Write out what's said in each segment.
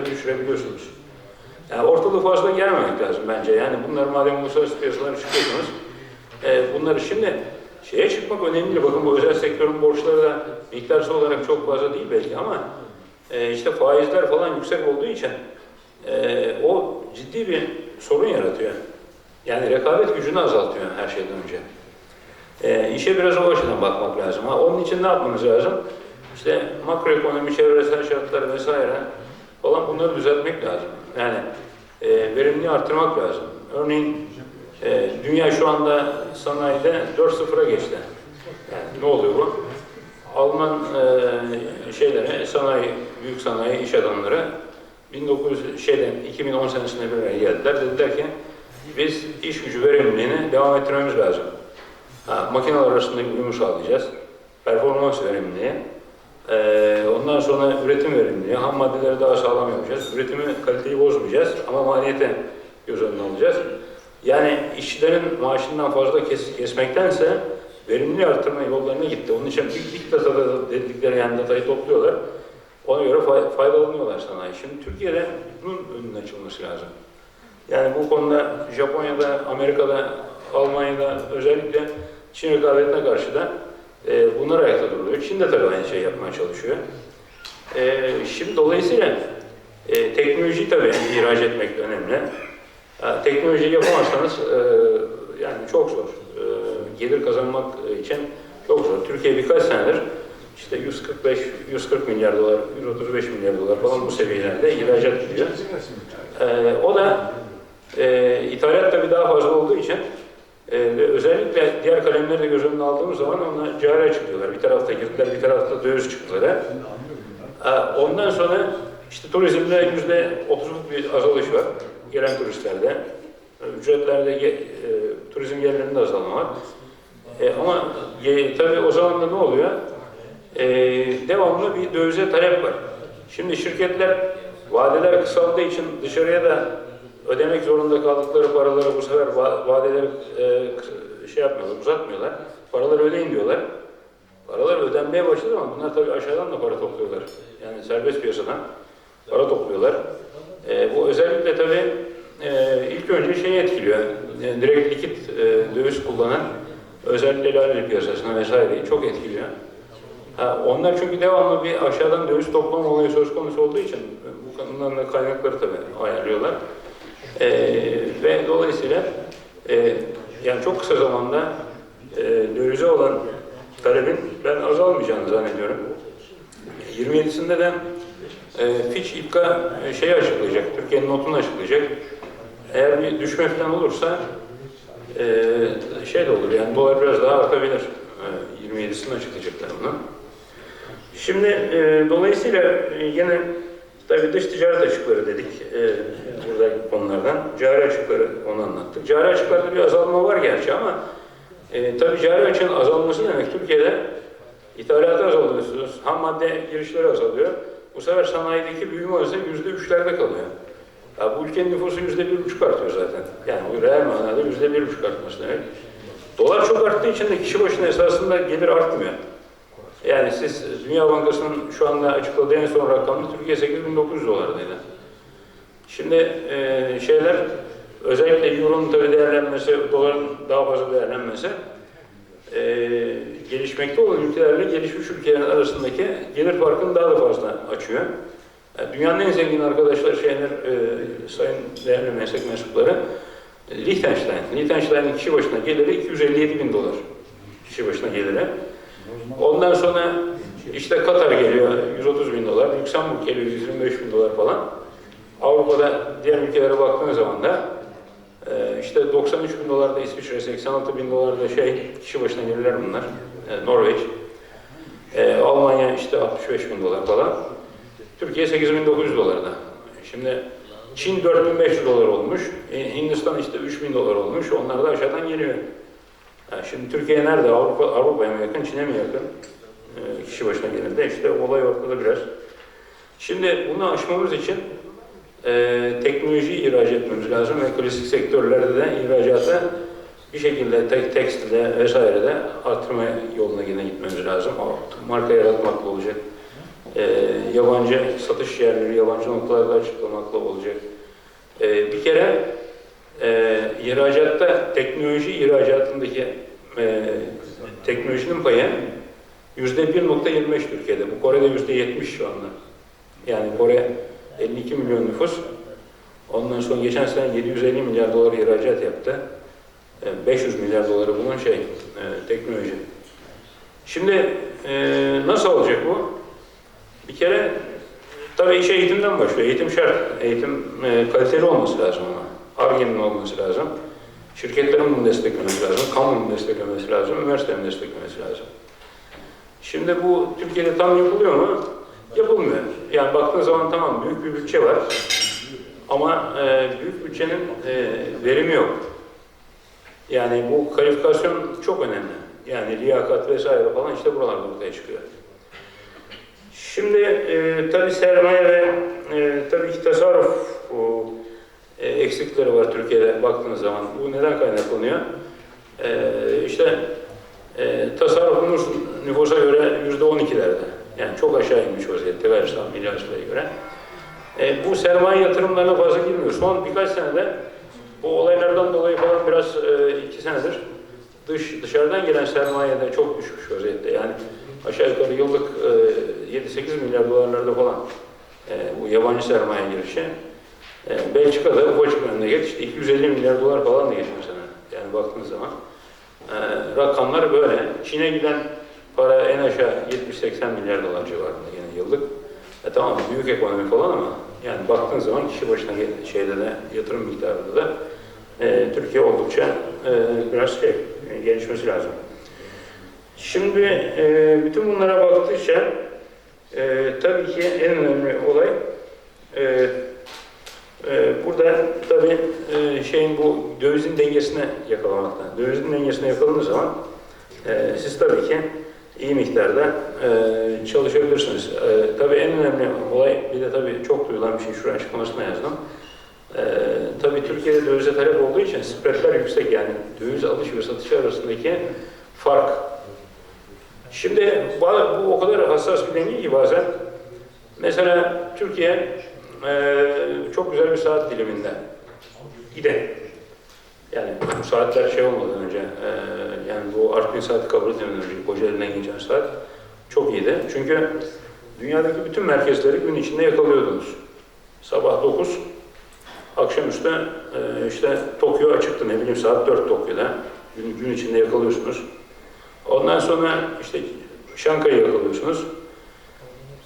faizleri düşürebiliyorsunuz. Yani ortalığı fazla gelmemek lazım bence. Yani bunlar madem uluslararası piyasalara çıkıyorsunuz, e, bunları şimdi şeye çıkmak önemli. Bakın bu özel sektörün borçları da miktarsal olarak çok fazla değil belki ama e, işte faizler falan yüksek olduğu için e, o ciddi bir sorun yaratıyor. Yani rekabet gücünü azaltıyor her şeyden önce. E, işe biraz o açıdan bakmak lazım. Ha, onun için ne yapmamız lazım? İşte makroekonomi, çevresel şartlar vesaire falan bunları düzeltmek lazım. Yani e, verimliliği arttırmak lazım. Örneğin e, dünya şu anda sanayide 4-0'a geçti. Yani ne oluyor bu? Alman e, şeylere, sanayi, büyük sanayi iş adamları 1900 şeyden 2010 senesinde bir geldiler. Dediler ki biz iş gücü verimliliğini devam ettirmemiz lazım. Ha, makineler arasında uyumu. Performans verimliliği. Ee, ondan sonra üretim verimliliği. Ham maddeleri daha sağlam yapacağız. Üretimi, kaliteyi bozmayacağız ama maliyete göz önüne alacağız. Yani işçilerin maaşından fazla kes, kesmektense verimliliği artırma yollarına gitti. Onun için big, big data dedikleri yani datayı topluyorlar. Ona göre fay, faydalanıyorlar sanayi. Şimdi Türkiye'de bunun önüne açılması lazım. Yani bu konuda Japonya'da, Amerika'da, Almanya'da özellikle Çin rekabetine karşı da e, bunlar ayakta duruluyor. Çin de tabii aynı şeyi yapmaya çalışıyor. E, şimdi dolayısıyla e, teknolojiyi tabii ihraç etmek de önemli. Ha, teknolojiyi yapamazsanız e, yani çok zor. E, gelir kazanmak için çok zor. Türkiye birkaç senedir işte 145 140 milyar dolar, 135 milyar dolar falan bu seviyelerde ihracat ediyor. E, o da e, ithalat tabii daha fazla olduğu için e, ve özellikle diğer kalemleri de göz önüne aldığımız zaman onlar cari açıklıyorlar. Bir tarafta girdiler, bir tarafta döviz çıktılar. E, ondan sonra işte turizmde yüzde otuzluk bir azalış var. Gelen turistlerde. Ücretlerde e, turizm gelirlerinde azalma var. E, ama e, tabii o zaman da ne oluyor? E, devamlı bir dövize talep var. Şimdi şirketler vadeler kısaldığı için dışarıya da ödemek zorunda kaldıkları paraları bu sefer va- vadeleri e, şey yapmıyorlar, uzatmıyorlar. Paraları ödeyin diyorlar. Paralar ödenmeye başladı ama bunlar tabii aşağıdan da para topluyorlar. Yani serbest piyasadan para topluyorlar. E, bu özellikle tabii e, ilk önce şeyi etkiliyor. E, direkt likit e, döviz kullanan özellikle laleli piyasasına vesaireyi çok etkiliyor. Ha, onlar çünkü devamlı bir aşağıdan döviz toplama olayı söz konusu olduğu için bu konudan da kaynakları tabii ayarlıyorlar. Ee, ve dolayısıyla e, yani çok kısa zamanda e, dövize olan talebin ben azalmayacağını zannediyorum. 27'sinde de e, Fitch İPKA e, şeyi açıklayacak, Türkiye'nin notunu açıklayacak. Eğer bir düşme falan olursa e, şey de olur yani dolar biraz daha artabilir. E, 27'sinde açıklayacaklar bunu. Şimdi e, dolayısıyla e, yine tabii dış ticaret açıkları dedik e, buradaki konulardan. Cari açıkları onu anlattık. Cari açıklarda bir azalma var gerçi ama e, tabii cari açığın azalması demek Türkiye'de ithalatı azalıyorsunuz. Ham madde girişleri azalıyor. Bu sefer sanayideki büyüme hızı yüzde üçlerde kalıyor. Ya bu ülkenin nüfusu yüzde bir buçuk artıyor zaten. Yani bu reel manada yüzde bir buçuk artması demek. Dolar çok arttığı için de kişi başına esasında gelir artmıyor. Yani siz Dünya Bankası'nın şu anda açıkladığı en son rakamı Türkiye 8900 dolardaydı. Şimdi e, şeyler özellikle Euro'nun tabii değerlenmesi, doların daha fazla değerlenmesi e, gelişmekte olan ülkelerle gelişmiş ülkelerin arasındaki gelir farkını daha da fazla açıyor. Yani dünyanın en zengin arkadaşlar şeyler, e, sayın değerli meslek mensupları e, Liechtenstein. Liechtenstein'in kişi başına geliri 257 bin dolar. Kişi başına geliri. Ondan sonra işte Katar geliyor 130 bin dolar, Lüksemburg geliyor 125 bin dolar falan. Avrupa'da diğer ülkelere baktığın zaman da e, işte 93 bin dolar da İsviçre, 86 bin dolar da şey kişi başına gelirler bunlar. E, Norveç. E, Almanya işte 65 bin dolar falan. Türkiye 8900 dolarda. Şimdi Çin 4500 dolar olmuş. Hindistan işte 3000 dolar olmuş. Onlar da aşağıdan geliyor. Şimdi Türkiye nerede? Avrupa Avrupa'ya mı yakın, Çin'e mi yakın? Ee, kişi başına gelir de işte olay ortada biraz. Şimdi bunu aşmamız için e, teknolojiyi ihraç etmemiz lazım ve klasik sektörlerde de ihracata bir şekilde tek tekstilde vesairede artırma yoluna yine gitmemiz lazım. Marka yaratmakla olacak. e, yabancı satış yerleri, yabancı noktalarda açıklamakla olacak. E, bir kere e, ihracatta, teknoloji ihracatındaki e, teknolojinin payı yüzde 1.25 Türkiye'de. Bu Kore'de yüzde 70 şu anda. Yani Kore 52 milyon nüfus. Ondan sonra geçen sene 750 milyar dolar ihracat yaptı. E, 500 milyar doları bunun şey, e, teknoloji. Şimdi e, nasıl olacak bu? Bir kere tabii iş eğitimden başlıyor. Eğitim şart. Eğitim e, kaliteli olması lazım ama. Arge'nin olması lazım. Şirketlerin bunu desteklemesi lazım. Kamunun desteklemesi lazım. Üniversitenin desteklemesi lazım. Şimdi bu Türkiye'de tam yapılıyor mu? Yapılmıyor. Yani baktığın zaman tamam büyük bir bütçe var. Ama e, büyük bütçenin e, verimi yok. Yani bu kalifikasyon çok önemli. Yani liyakat vesaire falan işte buralarda ortaya çıkıyor. Şimdi e, tabii sermaye ve e, tabii ki tasarruf o, e, eksikleri var Türkiye'de baktığınız zaman. Bu neden kaynaklanıyor? E, işte e, tasarrufumuz nüfusa göre yüzde on ikilerde. Yani çok aşağı inmiş vaziyette Milli Hasıla'ya göre. E, bu sermaye yatırımlarına fazla girmiyor. Son birkaç senede bu olaylardan dolayı falan biraz e, iki senedir dış dışarıdan gelen sermaye de çok düşmüş vaziyette. Yani aşağı yukarı yıllık e, 7-8 milyar dolarlarda falan e, bu yabancı sermaye girişi. E, Belçika'da ufacık memleket işte 250 milyar dolar falan da geçen sene. Yani baktığınız zaman e, rakamlar böyle. Çin'e giden para en aşağı 70-80 milyar dolar civarında yine yıllık. E tamam büyük ekonomi falan ama yani baktığın zaman kişi başına şeyde de yatırım miktarında da e, Türkiye oldukça e, biraz şey e, gelişmesi lazım. Şimdi e, bütün bunlara baktıkça e, tabii ki en önemli olay e, burada tabii e, şeyin bu dövizin dengesine yakalamakta. Dövizin dengesine yakalandığı zaman e, siz tabii ki iyi miktarda e, çalışabilirsiniz. Tabii en önemli olay bir de tabii çok duyulan bir şey şuraya açıklamasına yazdım. Tabii Türkiye'de dövize talep olduğu için spreadler yüksek yani döviz alış ve satış arasındaki fark. Şimdi bu o kadar hassas bir denge ki bazen mesela Türkiye e, çok güzel bir saat diliminde gide. Yani bu saatler şey olmadan önce, e, yani bu Artvin saati kabul etmeden önce Kocaeli'den geçen saat çok iyiydi. Çünkü dünyadaki bütün merkezleri gün içinde yakalıyordunuz. Sabah 9, akşamüstü e, işte Tokyo açıktı ne bileyim saat 4 Tokyo'da. Gün, gün içinde yakalıyorsunuz. Ondan sonra işte Şankay'ı yakalıyorsunuz.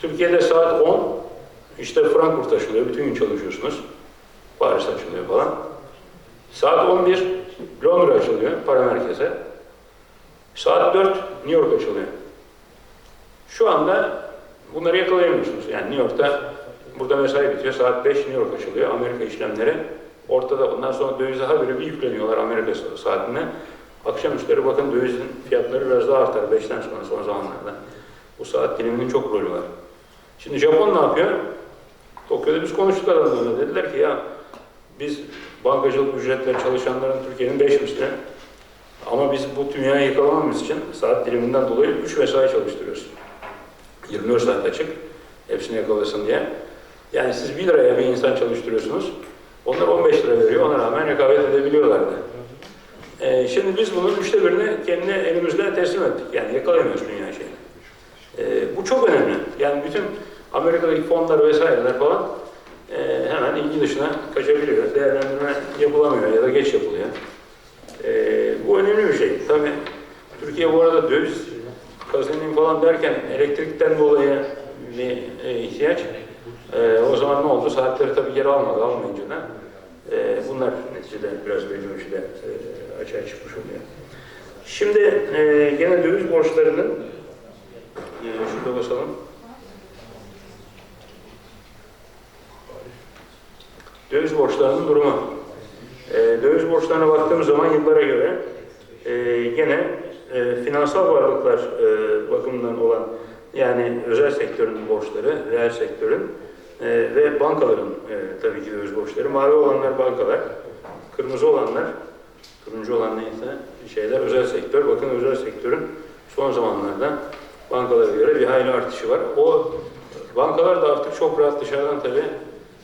Türkiye'de saat 10, işte Frankfurt açılıyor, bütün gün çalışıyorsunuz. Paris açılıyor falan. Saat 11 Londra açılıyor, para merkeze. Saat 4 New York açılıyor. Şu anda bunları yakalayamıyorsunuz. Yani New York'ta burada mesai bitiyor, saat 5 New York açılıyor, Amerika işlemleri. Ortada ondan sonra dövize haberi bir yükleniyorlar Amerika saatine. Akşamüstleri bakın dövizin fiyatları biraz daha artar 5'ten sonra son zamanlarda. Bu saat diliminin çok rolü var. Şimdi Japon ne yapıyor? Tokyo'da biz konuştuk adamlarla. Dediler ki ya biz bankacılık ücretleri çalışanların Türkiye'nin 5 misli. Ama biz bu dünyayı yakalamamız için saat diliminden dolayı 3 mesai çalıştırıyoruz. 24 saat açık. Hepsini yakalasın diye. Yani siz 1 liraya bir insan çalıştırıyorsunuz. Onlar 15 lira veriyor. Ona rağmen rekabet edebiliyorlardı. Ee, şimdi biz bunun üçte birini kendi elimizle teslim ettik. Yani yakalayamıyoruz dünya şeyini. Ee, bu çok önemli. Yani bütün Amerika'daki fonlar vesaireler falan e, hemen ilgi dışına kaçabiliyor. Değerlendirme yapılamıyor ya da geç yapılıyor. E, bu önemli bir şey. Tabii Türkiye bu arada döviz kazanayım falan derken elektrikten dolayı bir e, ihtiyaç. E, o zaman ne oldu? Saatleri tabii geri almadı, almayınca da. E, bunlar neticede biraz belli ölçüde e, açığa çıkmış oluyor. Şimdi e, gene döviz borçlarının e, şurada basalım. Döviz borçlarının durumu. E, döviz borçlarına baktığımız zaman yıllara göre e, gene e, finansal varlıklar e, bakımından olan yani özel sektörün borçları, reel sektörün e, ve bankaların e, tabii ki döviz borçları. Mavi olanlar bankalar, kırmızı olanlar, turuncu olan neyse şeyler özel sektör. Bakın özel sektörün son zamanlarda bankalara göre bir hayli artışı var. O bankalar da artık çok rahat dışarıdan tabii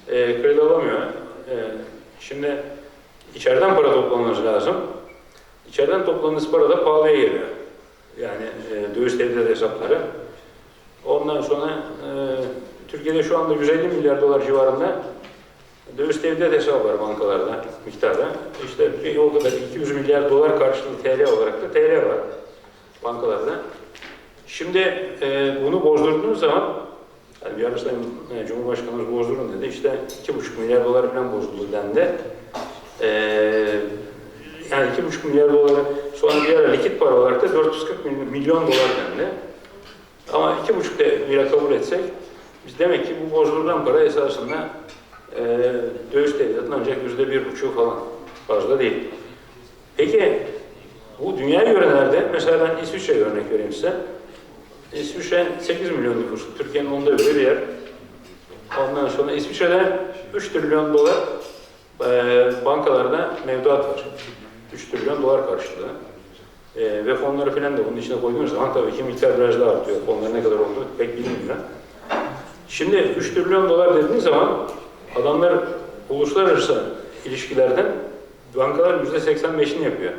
e, kredi alamıyor. E, şimdi içeriden para toplamanız lazım. İçeriden topladığınız para da pahalıya geliyor. Yani e, döviz tevdiat hesapları. Ondan sonra e, Türkiye'de şu anda 150 milyar dolar civarında döviz tevdiat hesabı var bankalarda miktarda. İşte bir o kadar 200 milyar dolar karşılığı TL olarak da TL var bankalarda. Şimdi e, bunu bozdurduğunuz zaman bir ara Sayın e, Cumhurbaşkanımız bozdurun dedi. İşte 2,5 milyar dolar falan bozuldu dendi. E, yani 2,5 milyar doları sonra bir ara likit para olarak da 440 mil- milyon dolar dendi. Ama 2,5 de bile kabul etsek biz demek ki bu bozdurulan para esasında e, döviz tevdiatının ancak yüzde bir buçuğu falan fazla değil. Peki bu dünya yörelerde mesela ben İsviçre'ye örnek vereyim size. İsviçre 8 milyon nüfuslu, Türkiye'nin onda biri bir yer. Ondan sonra İsviçre'de 3 trilyon dolar e, bankalarda mevduat var. 3 trilyon dolar karşılığı. E, ve fonları filan da bunun içine koyduğunuz zaman tabii ki miktar biraz daha artıyor. Fonların ne kadar olduğu pek bilinmiyor. Şimdi 3 trilyon dolar dediğiniz zaman adamlar uluslararası ilişkilerden bankalar %85'ini yapıyor.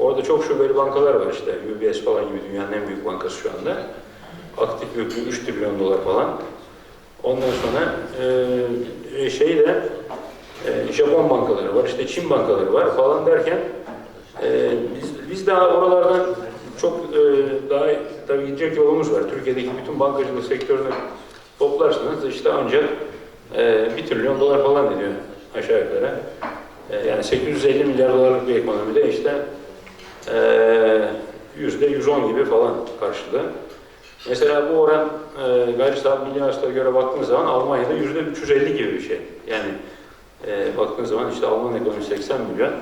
Orada çok şubeli bankalar var işte. UBS falan gibi dünyanın en büyük bankası şu anda. Aktif yüklü 3 trilyon dolar falan. Ondan sonra e, şey de e, Japon bankaları var, işte Çin bankaları var falan derken e, biz, biz daha oralardan çok e, daha tabii gidecek yolumuz var. Türkiye'deki bütün bankacılık sektörünü toplarsanız işte ancak e, 1 trilyon dolar falan ediyor aşağı yukarı. E, yani 850 milyar dolarlık bir ekonomide işte yüzde 110 gibi falan karşılığı. Mesela bu oran e, gayri saat milli göre baktığınız zaman Almanya'da yüzde 350 gibi bir şey. Yani e, baktığınız zaman işte Alman ekonomisi 80 milyon,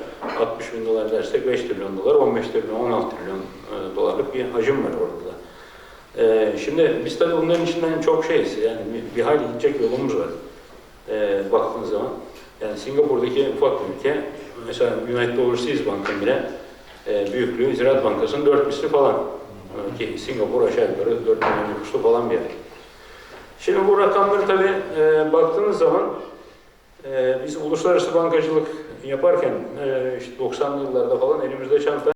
60 bin dolar dersek 5 trilyon dolar, 15 trilyon, 16 trilyon e, dolarlık bir hacim var orada. E, şimdi biz tabii bunların içinden çok şeyiz. Yani bir, bir hayli gidecek yolumuz var. E, baktığınız zaman. Yani Singapur'daki ufak bir ülke, mesela United Overseas Bank'ın bile e, büyüklüğü Ziraat Bankası'nın dört misli falan. E, Ki Singapur aşağı yukarı 4 milyon nüfuslu falan bir yer. Şimdi bu rakamları tabii e, baktığınız zaman e, biz uluslararası bankacılık yaparken işte 90'lı yıllarda falan elimizde çanta